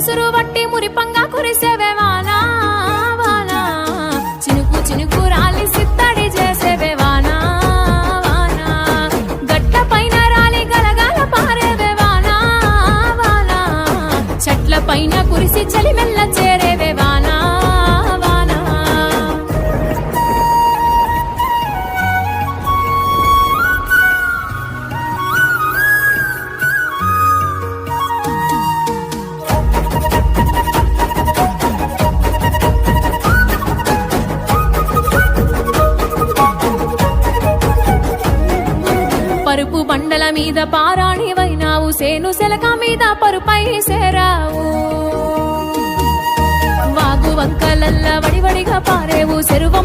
ముసురు వట్టి మురిపంగా కురిసేవే వానా వానా. చినుకు చినుకు రాలి సిత్తడి చేసేవే వానా వానా. గట్ట పైన రాలి గలగాల పారేవే వానా వానా. చెట్ల పైన కురిసి చలి మెల్ల పరుపు బండల మీద పారాణివైనావు సేను సెలక మీద పరుపై సేరావు. వాగు వంకలల్ల వడివడిగా పారేవు చెరువు